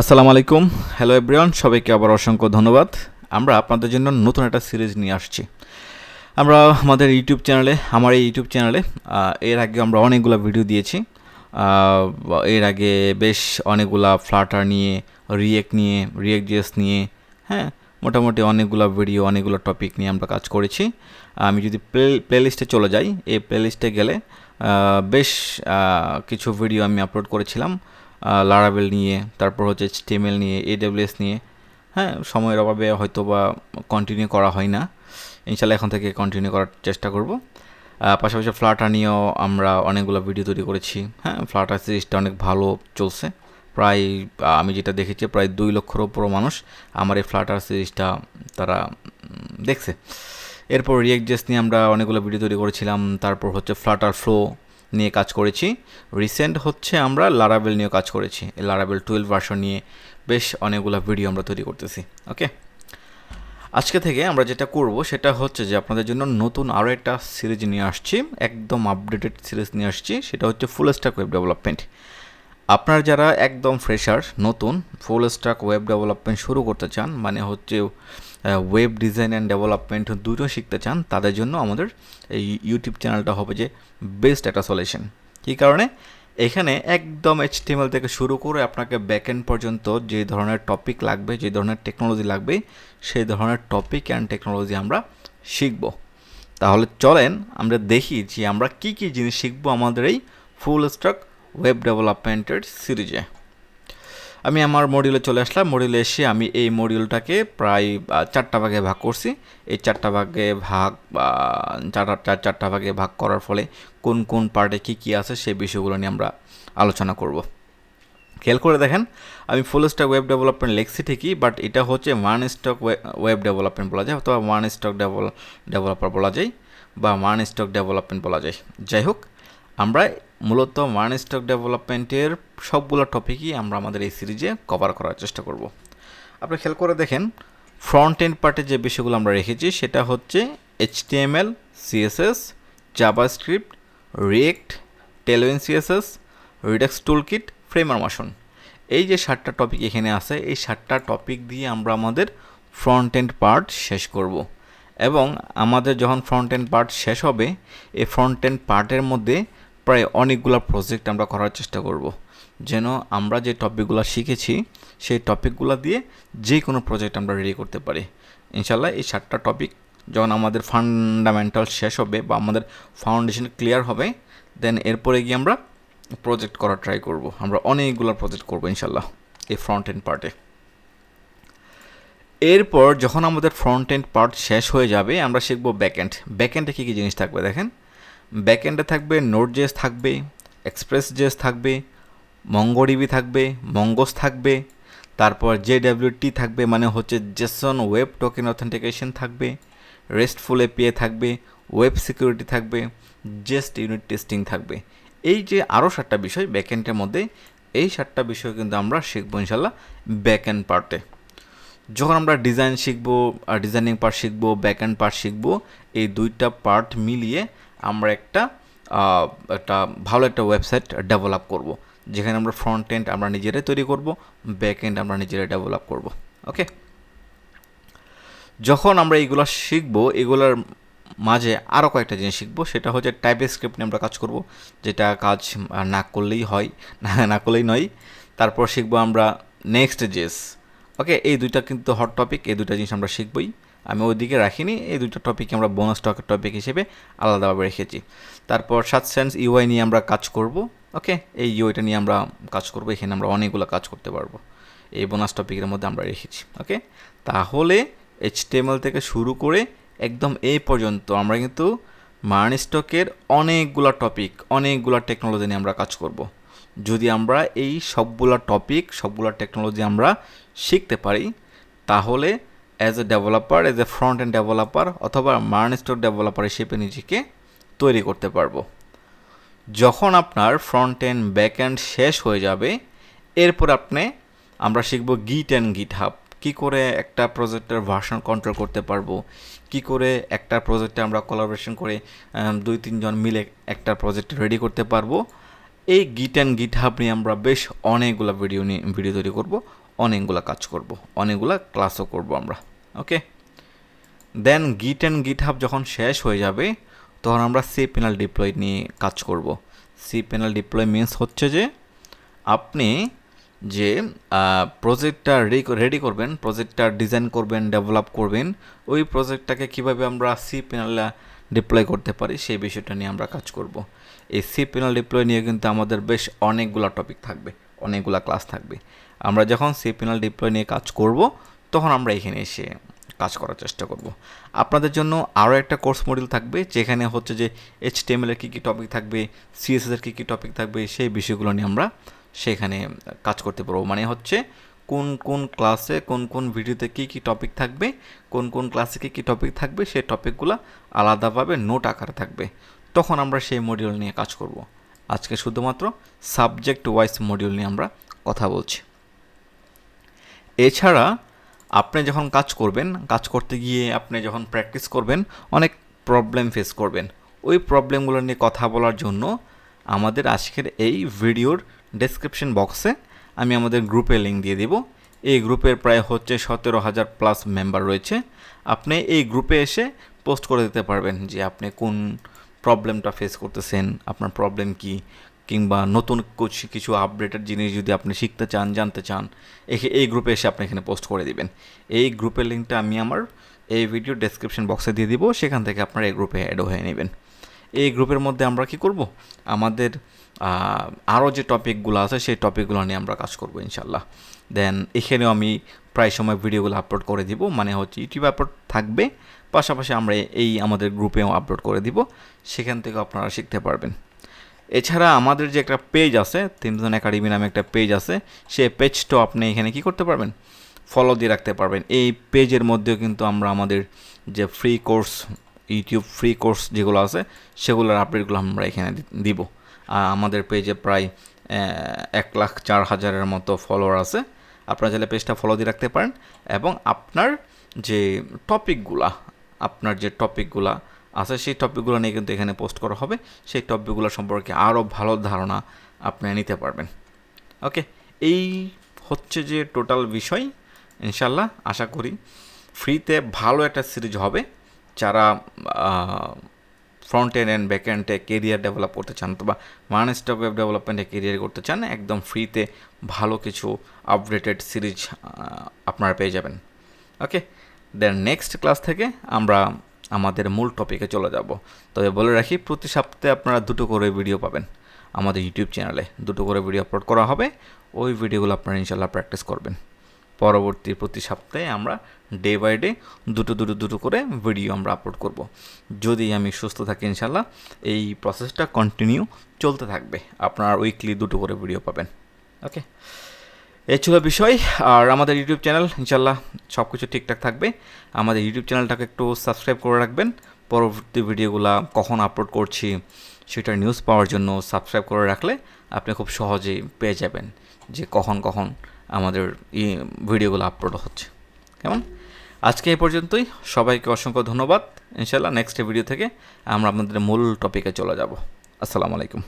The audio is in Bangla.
আসসালামু আলাইকুম। হ্যালো এভরিওয়ান সবাইকে আবার অসংখ্য ধন্যবাদ। আমরা আপনাদের জন্য নতুন একটা সিরিজ নিয়ে আসছি। আমরা আমাদের ইউটিউব চ্যানেলে, আমার এই ইউটিউব চ্যানেলে এর আগে আমরা অনেকগুলো ভিডিও দিয়েছি। এর আগে বেশ অনেকগুলা ফ্লাটার নিয়ে রিয়েক্ট নিয়ে রিয়েক্ট জিএস নিয়ে হ্যাঁ মোটামুটি অনেকগুলো ভিডিও অনেকগুলো টপিক নিয়ে আমরা কাজ করেছি। আমি যদি প্লে প্লেলিস্টে চলে যাই, এই প্লেলিস্টে গেলে বেশ কিছু ভিডিও আমি আপলোড করেছিলাম। লারাবেল নিয়ে, তারপর হচ্ছে স্টেমেল নিয়ে এডব্লিউএস নিয়ে হ্যাঁ সময়ের অভাবে হয়তো বা কন্টিনিউ করা হয় না। ইনশাল্লাহ এখন থেকে কন্টিনিউ করার চেষ্টা করব। পাশাপাশি ফ্লাটার নিয়েও আমরা অনেকগুলো ভিডিও তৈরি করেছি। হ্যাঁ ফ্লাটার সিরিজটা অনেক ভালো চলছে। প্রায় আমি যেটা দেখেছি, প্রায় দুই লক্ষের উপরও মানুষ আমার এই ফ্লাটার সিরিজটা তারা দেখছে। এরপর রিয়েক্ট জেস নিয়ে আমরা অনেকগুলো ভিডিও তৈরি করেছিলাম। তারপর হচ্ছে ফ্লাটার ফ্লো নিয়ে কাজ করেছি। রিসেন্ট হচ্ছে আমরা লারাবেল নিয়ে কাজ করেছি। লারাবেল টুয়েলভ ভার্সন নিয়ে বেশ অনেকগুলো ভিডিও আমরা তৈরি করতেছি ওকে আজকে থেকে আমরা যেটা করব সেটা হচ্ছে যে আপনাদের জন্য নতুন আরও একটা সিরিজ নিয়ে আসছি, একদম আপডেটেড সিরিজ নিয়ে আসছি, সেটা হচ্ছে ফুল স্ট্যাক ওয়েব ডেভেলপমেন্ট আপনার যারা একদম ফ্রেশার নতুন ফুল স্ট্যাক ওয়েব ডেভেলপমেন্ট শুরু করতে চান মানে হচ্ছে ওয়েব ডিজাইন অ্যান্ড ডেভেলপমেন্ট দুটো শিখতে চান, তাদের জন্য আমাদের এই ইউটিউব চ্যানেলটা হবে যে বেস্ট একটা সলিউশন কী কারণে? এখানে একদম এইচটিএমএল থেকে শুরু করে আপনাকে ব্যাকএন্ড পর্যন্ত যে ধরনের টপিক লাগবে, যে ধরনের টেকনোলজি লাগবে, সেই ধরনের টপিক অ্যান্ড টেকনোলজি আমরা শিখব। তাহলে চলেন আমরা দেখি যে আমরা কি কি জিনিস শিখব আমাদের এই ফুল স্ট্যাক ওয়েব ডেভেলপমেন্টের সিরিজে। আমি আমার মডিউলে চলে আসলাম। মডিউলে এসে আমি এই মডিউলটাকে প্রায় চারটা ভাগে ভাগ করছি। এই চারটা ভাগে ভাগ চার- চারটা ভাগে ভাগ করার ফলে কোন কোন পার্টে কী কী আছে সেই বিষয়গুলো নিয়ে আমরা আলোচনা করব। খেয়াল করে দেখেন, আমি ফুল স্টক ওয়েব ডেভেলপমেন্ট লিখছি ঠিকই বাট এটা হচ্ছে ওয়ান স্টক ওয়েব ডেভেলপমেন্ট বলা যায়, অথবা ওয়ান স্টক ডেভেলপার বলা যায়, বা ওয়ান স্টক ডেভেলপমেন্ট বলা যায়। যাই হোক, আমরা মূলত ওয়ান স্টক ডেভেলপমেন্টের সবগুলো টপিকই আমরা আমাদের এই সিরিজে কভার করার চেষ্টা করব। আপনি খেয়াল করে দেখেন ফ্রন্ট এন্ড পার্টে যে বিষয়গুলো আমরা রেখেছি, সেটা হচ্ছে HTML CSS JavaScript React Tailwind CSS Redux toolkit Framer Motion এই যে সাতটা টপিক এখানে আছে, এই সাতটা টপিক দিয়ে আমরা আমাদের ফ্রন্ট এন্ড পার্ট শেষ করব। এবং আমাদের যখন ফ্রন্ট এন্ড পার্ট শেষ হবে, এই ফ্রন্ট এন্ড পার্টের মধ্যে প্রায় অনেকগুলো প্রজেক্ট আমরা করার চেষ্টা করব। যেন আমরা যে টপিকগুলো শিখেছি, সেই টপিকগুলো দিয়ে যে কোনো প্রজেক্ট আমরা রেডি করতে পারি। ইনশাল্লাহ এই সাতটা টপিক যখন আমাদের ফান্ডামেন্টাল শেষ হবে বা আমাদের ফাউন্ডেশন ক্লিয়ার হবে দেন এরপরে গিয়ে আমরা প্রজেক্ট করার ট্রাই করব। আমরা অনেকগুলো প্রজেক্ট করব ইনশাল্লাহ এই ফ্রন্ট এন্ড পার্টে এরপর যখন আমাদের ফ্রন্ট এন্ড পার্ট শেষ হয়ে যাবে, আমরা শিখব ব্যাকএন্ড ব্যাকএন্ডে কী কী জিনিস থাকবে দেখেন? ব্যাকএন্ডে থাকবে নোট জেস থাকবে এক্সপ্রেস জেস থাকবে মঙ্গোডিবি থাকবে মঙ্গোস থাকবে, তারপর জে জেডাব্লিউটি থাকবে মানে হচ্ছে জেসন ওয়েব টোকেন অথেন্টিকেশন থাকবে রেস্টফুল এপিআই থাকবে ওয়েব সিকিউরিটি থাকবে জেস্ট ইউনিট টেস্টিং থাকবে। এই যে আরও সাতটা বিষয় ব্যাকএন্ডের মধ্যে, এই সাতটা বিষয় কিন্তু আমরা শিখব ইনশাল্লাহ ব্যাকএন্ড পার্টে যখন আমরা ডিজাইন শিখব ডিজাইনিং পার্ট শিখব ব্যাক এন্ড পার্ট শিখব, এই দুইটা পার্ট মিলিয়ে আমরা একটা একটা ভালো একটা ওয়েবসাইট ডেভেলপ করব, যেখানে আমরা ফ্রন্ট এন্ড আমরা নিজেরাই তৈরি করব ব্যাক এন্ড আমরা নিজেরাই ডেভেলপ করব ওকে যখন আমরা এইগুলো শিখব, এগুলোর মাঝে আরও কয়েকটা জিনিস শিখব, সেটা হচ্ছে টাইপ স্ক্রিপ্ট নিয়ে আমরা কাজ করব, যেটা কাজ না করলেই হয়, না না করলেই নয়। তারপর শিখব আমরা নেক্সট জেস ওকে এই দুইটা কিন্তু হট টপিক এই দুইটা জিনিস আমরা শিখবই। আমি ওইদিকে রাখিনি, এই দুটো টপিক আমরা বোনাস টকের টপিক হিসেবে আলাদাভাবে রেখেছি। তারপর সাত সেন্স ইউআই নিয়ে আমরা কাজ করব ওকে এই ইউআইটা নিয়ে আমরা কাজ করব, এখানে আমরা অনেকগুলো কাজ করতে পারব। এই বোনাস টপিকের মধ্যে আমরা রেখেছি ওকে তাহলে এইচটিএমএল থেকে শুরু করে একদম এই পর্যন্ত আমরা কিন্তু মার্ন স্টকের অনেকগুলো টপিক অনেকগুলো টেকনোলজি নিয়ে আমরা কাজ করব। যদি আমরা এই সবগুলা টপিক সবগুলো টেকনোলজি আমরা শিখতে পারি, তাহলে as a developer as a front end developer অথবা মার্ন স্টক ডেভেলপার হিসেবে নিজেকে তৈরি করতে পারব। যখন আপনার ফ্রন্ট এন্ড ব্যাক এন্ড শেষ হয়ে যাবে, এরপর আপনি, আমরা শিখব গিট অ্যান্ড গিট হাব কী করে একটা প্রজেক্টের ভার্সন কন্ট্রোল করতে পারব? কি করে একটা প্রজেক্টে আমরা কোলাবোরেশন করে দুই, তিনজন মিলে একটা প্রজেক্ট রেডি করতে পারব? এই গিট অ্যান্ড গিট হাব নিয়ে আমরা বেশ অনেকগুলো ভিডিও নিয়ে ভিডিও তৈরি করব। অনেকগুলো কাজ করব, অনেকগুলো ক্লাসও করব আমরা ওকে দেন গিট অ্যান্ড গিট হাব যখন শেষ হয়ে যাবে, তখন আমরা সি প্যানেল ডিপ্লয় নিয়ে কাজ করব। সি প্যানেল ডিপ্লয় মিনস হচ্ছে যে, আপনি যে প্রজেক্টটা রেডি করবেন প্রজেক্টটা ডিজাইন করবেন ডেভেলপ করবেন, ওই প্রজেক্টটাকে কীভাবে আমরা সি প্যানেলে ডিপ্লয় করতে পারি, সেই বিষয়টা নিয়ে আমরা কাজ করব। এই সি প্যানেল ডিপ্লয় নিয়ে কিন্তু আমাদের বেশ অনেকগুলো টপিক থাকবে, অনেকগুলো ক্লাস থাকবে। আমরা যখন সি প্যানেল ডিপ্লয় নিয়ে কাজ করব, তখন আমরা এখানে এসে কাজ করার চেষ্টা করব। আপনাদের জন্য আরও একটা কোর্স মডিউল থাকবে, যেখানে হচ্ছে যে এইচ টিএমএলের কী কী টপিক থাকবে সিএসএসের কী কী টপিক থাকবে, সেই বিষয়গুলো নিয়ে আমরা সেখানে কাজ করতে পারব। মানে হচ্ছে কোন কোন ক্লাসে কোন কোন ভিডিওতে কী কী টপিক থাকবে, কোন কোন ক্লাসে কী কী টপিক থাকবে, সেই টপিকগুলো আলাদাভাবে নোট আকারে থাকবে। তখন আমরা সেই মডিউল নিয়ে কাজ করব। আজকে শুধুমাত্র সাবজেক্ট ওয়াইজ মডিউল নিয়ে আমরা কথা বলছি। এছাড়া আপনি যখন কাজ করবেন, কাজ করতে গিয়ে আপনি যখন প্র্যাকটিস করবেন, অনেক প্রবলেম ফেস করবেন। ওই প্রবলেমগুলো নিয়ে কথা বলার জন্য আমাদের আজকের এই ভিডিওর ডেসক্রিপশন বক্সে আমি আমাদের গ্রুপে লিঙ্ক দিয়ে দেব। এই গ্রুপের প্রায় হচ্ছে সতেরো হাজার প্লাস মেম্বার রয়েছে। আপনি এই গ্রুপে এসে পোস্ট করে দিতে পারবেন যে আপনি কোন প্রবলেমটা ফেস করতেছেন, আপনার প্রবলেম কি কিংবা নতুন কিছু আপডেটেড জিনিস যদি আপনি শিখতে চান, জানতে চান এখে এই গ্রুপে এসে আপনি এখানে পোস্ট করে দিবেন। এই গ্রুপের লিঙ্কটা আমি আমার এই ভিডিও ডেসক্রিপশন বক্সে দিয়ে দিব, সেখান থেকে আপনারা এই গ্রুপে অ্যাড হয়ে নেবেন। এই গ্রুপের মধ্যে আমরা কি করব? আমাদের আরও যে টপিকগুলো আছে, সেই টপিকগুলো নিয়ে আমরা কাজ করব ইনশাল্লাহ দেন এখানেও আমি প্রায় সময় ভিডিওগুলো আপলোড করে দিব মানে হচ্ছে ইউটিউব আপলোড থাকবে, পাশাপাশি আমরা এই আমাদের গ্রুপেও আপলোড করে দিব, সেখান থেকে আপনারা শিখতে পারবেন। এছাড়া আমাদের যে একটা পেজ আছে তিনজন একাডেমি নামে একটা পেজ আছে সেই পেজটাও আপনি এখানে কি করতে পারবেন? ফলো দিয়ে রাখতে পারবেন। এই পেজের মধ্যেও কিন্তু আমরা আমাদের যে free course YouTube free course যেগুলো আছে, সেগুলোর আপডেটগুলো আমরা এখানে দিব। আমাদের পেজে প্রায় এক লাখ চার হাজারের মতো ফলোয়ার আছে। আপনারা চাইলে পেজটা ফলো দিয়ে রাখতে পারেন। এবং আপনার যে টপিকগুলা আপনার যে টপিকগুলা আছে, সেই টপিকগুলো নিয়ে কিন্তু এখানে পোস্ট করা হবে। সেই টপিকগুলো সম্পর্কে আরও ভালো ধারণা আপনি নিতে পারবেন। ওকে এই হচ্ছে যে টোটাল বিষয়। ইনশাল্লাহ আশা করি ফ্রিতে ভালো একটা সিরিজ হবে। যারা front end and back career develop করতে চান অথবা মান স্টক ওয়েব ডেভেলপমেন্টে কেরিয়ার করতে চান, একদম ফ্রিতে ভালো কিছু আপডেটেড সিরিজ আপনারা পেয়ে যাবেন। ওকে দেন নেক্সট ক্লাস থেকে আমরা আমাদের মূল টপিকে চলে যাব। তবে বলে রাখি, প্রতি সপ্তাহে আপনারা দুটো করে ভিডিও পাবেন আমাদের ইউটিউব চ্যানেলে দুটো করে ভিডিও আপলোড করা হবে, ওই ভিডিওগুলো আপনারা ইনশাল্লাহ প্র্যাকটিস করবেন। পরবর্তী প্রতি সপ্তাহে আমরা ডে বাই ডে দুটো দুটো দুটো করে ভিডিও আমরা আপলোড করব। যদি আমি সুস্থ থাকি ইনশাল্লাহ এই প্রসেসটা কন্টিনিউ চলতে থাকবে। আপনার উইকলি দুটো করে ভিডিও পাবেন। ওকে এই ছিল বিষয়। আর আমাদের ইউটিউব চ্যানেল ইনশাল্লাহ সব কিছু ঠিকঠাক থাকবে। আমাদের ইউটিউব চ্যানেলটাকে একটু সাবস্ক্রাইব করে রাখবেন। পরবর্তী ভিডিওগুলো কখন আপলোড করছি সেটার নিউজ পাওয়ার জন্য সাবস্ক্রাইব করে রাখলে আপনি খুব সহজেই পেয়ে যাবেন যে কখন কখন আমাদের ভিডিওগুলো আপলোড হচ্ছে। কেমন? আজকে এই পর্যন্তই। সবাইকে অসংখ্য ধন্যবাদ। ইনশাল্লাহ নেক্সট ভিডিও থেকে আমরা আপনাদের মূল টপিকে চলে যাব। আসসালামু আলাইকুম।